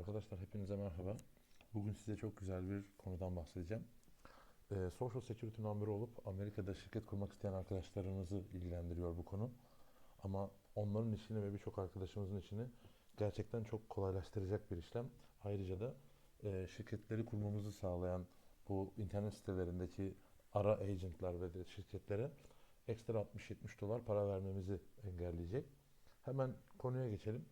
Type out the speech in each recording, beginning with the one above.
Arkadaşlar hepinize merhaba. Bugün size çok güzel bir konudan bahsedeceğim. Ee, Social Security Number olup Amerika'da şirket kurmak isteyen arkadaşlarımızı ilgilendiriyor bu konu. Ama onların işini ve birçok arkadaşımızın işini gerçekten çok kolaylaştıracak bir işlem. Ayrıca da e, şirketleri kurmamızı sağlayan bu internet sitelerindeki ara agentlar ve de şirketlere ekstra 60-70 dolar para vermemizi engelleyecek. Hemen konuya geçelim.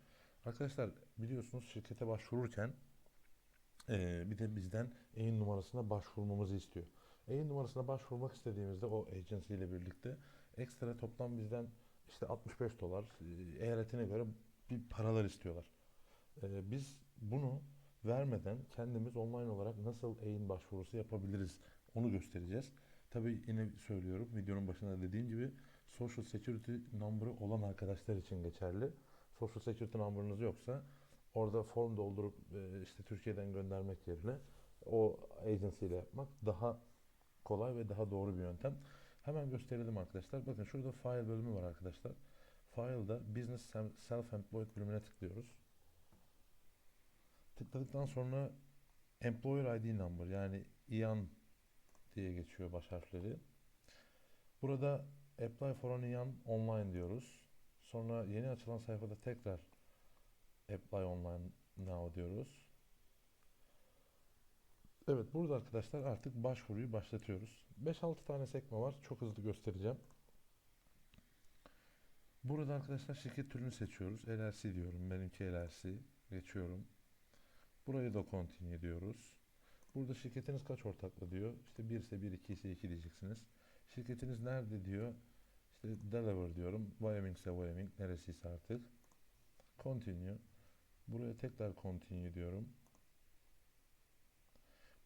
Arkadaşlar biliyorsunuz şirkete başvururken eee, bir de bizden EIN numarasına başvurmamızı istiyor. EIN numarasına başvurmak istediğimizde o agency ile birlikte ekstra toplam bizden işte 65 dolar eee, eyaletine göre bir paralar istiyorlar. Eee, biz bunu vermeden kendimiz online olarak nasıl EIN başvurusu yapabiliriz onu göstereceğiz. Tabii yine söylüyorum videonun başında dediğim gibi Social Security number'ı olan arkadaşlar için geçerli. Social Security number'ınız yoksa orada form doldurup e, işte Türkiye'den göndermek yerine o agency ile yapmak daha kolay ve daha doğru bir yöntem. Hemen gösterelim arkadaşlar. Bakın şurada file bölümü var arkadaşlar. File'da Business Self-Employed bölümüne tıklıyoruz. Tıkladıktan sonra Employer ID Number yani IAN diye geçiyor baş harfleri. Burada Apply for an IAN Online diyoruz. Sonra yeni açılan sayfada tekrar Apply Online Now diyoruz. Evet burada arkadaşlar artık başvuruyu başlatıyoruz. 5-6 tane sekme var. Çok hızlı göstereceğim. Burada arkadaşlar şirket türünü seçiyoruz. LLC diyorum. Benimki LLC. Geçiyorum. Burayı da continue diyoruz. Burada şirketiniz kaç ortaklı diyor. İşte 1 ise 1, 2 ise 2 diyeceksiniz. Şirketiniz nerede diyor. İşte Delaware diyorum. Wyoming ise Wyoming. Neresiyse artık. Continue. Buraya tekrar continue diyorum.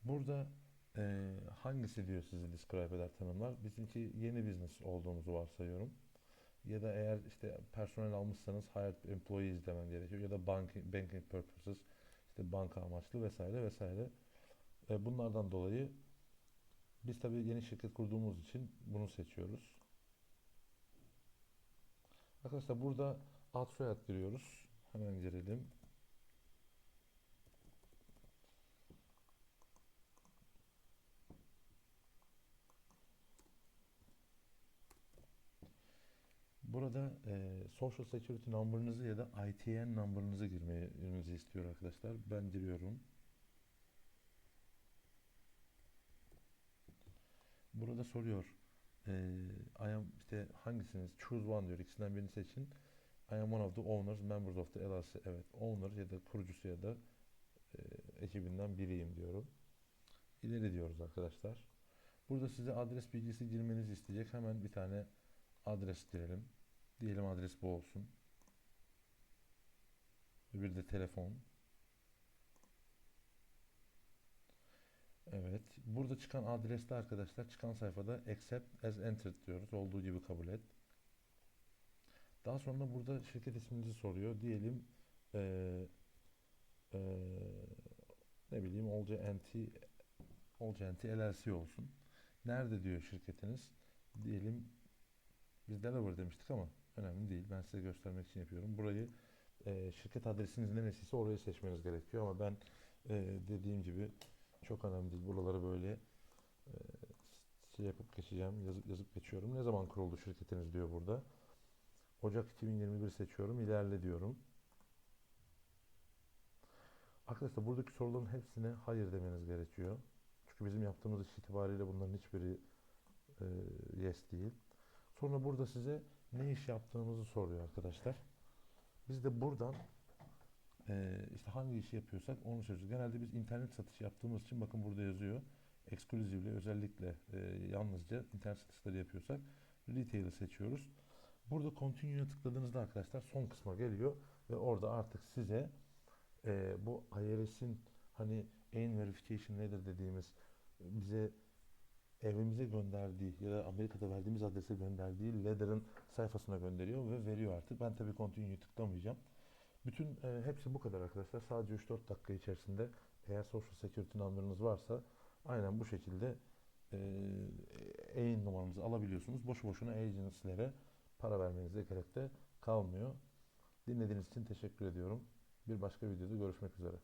Burada eee, hangisi diyor sizi describe eder tanımlar. Bizimki yeni business olduğumuzu varsayıyorum. Ya da eğer işte personel almışsanız hired employees demem gerekiyor. Ya da banking, banking purposes işte banka amaçlı vesaire vesaire. E, bunlardan dolayı biz tabii yeni şirket kurduğumuz için bunu seçiyoruz. Arkadaşlar burada ad soyad giriyoruz. Hemen girelim. Burada e, Social Security number'ınızı ya da ITN number'ınızı girmenizi istiyor arkadaşlar. Ben giriyorum. Burada soruyor. E, I am işte hangisiniz? Choose one diyor. İkisinden birini seçin. I am one of the owners, members of the LLC. Evet, owner ya da kurucusu ya da e, ekibinden biriyim diyorum. İleri diyoruz arkadaşlar. Burada size adres bilgisi girmenizi isteyecek. Hemen bir tane adres girelim. Diyelim adres bu olsun. Bir de telefon. Evet. Burada çıkan adreste arkadaşlar çıkan sayfada accept as entered diyoruz. Olduğu gibi kabul et. Daha sonra burada şirket isminizi soruyor. Diyelim eee eee, ne bileyim Olca NT Olca NT LLC olsun. Nerede diyor şirketiniz? Diyelim biz Delaware demiştik ama önemli değil. Ben size göstermek için yapıyorum. Burayı eee, şirket adresiniz neresiyse orayı seçmeniz gerekiyor ama ben eee, dediğim gibi çok önemli değil. Buraları böyle eee, şey yapıp geçeceğim. Yazıp yazıp geçiyorum. Ne zaman kuruldu şirketiniz diyor burada. Ocak 2021 seçiyorum. İlerle diyorum. Arkadaşlar buradaki soruların hepsine hayır demeniz gerekiyor. Çünkü bizim yaptığımız iş itibariyle bunların hiçbiri e, yes değil. Sonra burada size ne iş yaptığımızı soruyor arkadaşlar. Biz de buradan e, işte hangi işi yapıyorsak onu seçiyoruz. Genelde biz internet satışı yaptığımız için bakın burada yazıyor. Exclusively özellikle e, yalnızca internet satışları yapıyorsak retail'i seçiyoruz. Burada continue'ya tıkladığınızda arkadaşlar son kısma geliyor ve orada artık size e, bu IRS'in hani en verification nedir dediğimiz bize evimize gönderdiği ya da Amerika'da verdiğimiz adrese gönderdiği letter'ın sayfasına gönderiyor ve veriyor artık. Ben tabii continue'yu tıklamayacağım. Bütün e, hepsi bu kadar arkadaşlar. Sadece 3-4 dakika içerisinde eğer Social Security number'ınız varsa aynen bu şekilde e, EIN numaranızı alabiliyorsunuz. Boşu boşuna agency'lere para vermenize gerek de kalmıyor. Dinlediğiniz için teşekkür ediyorum. Bir başka videoda görüşmek üzere.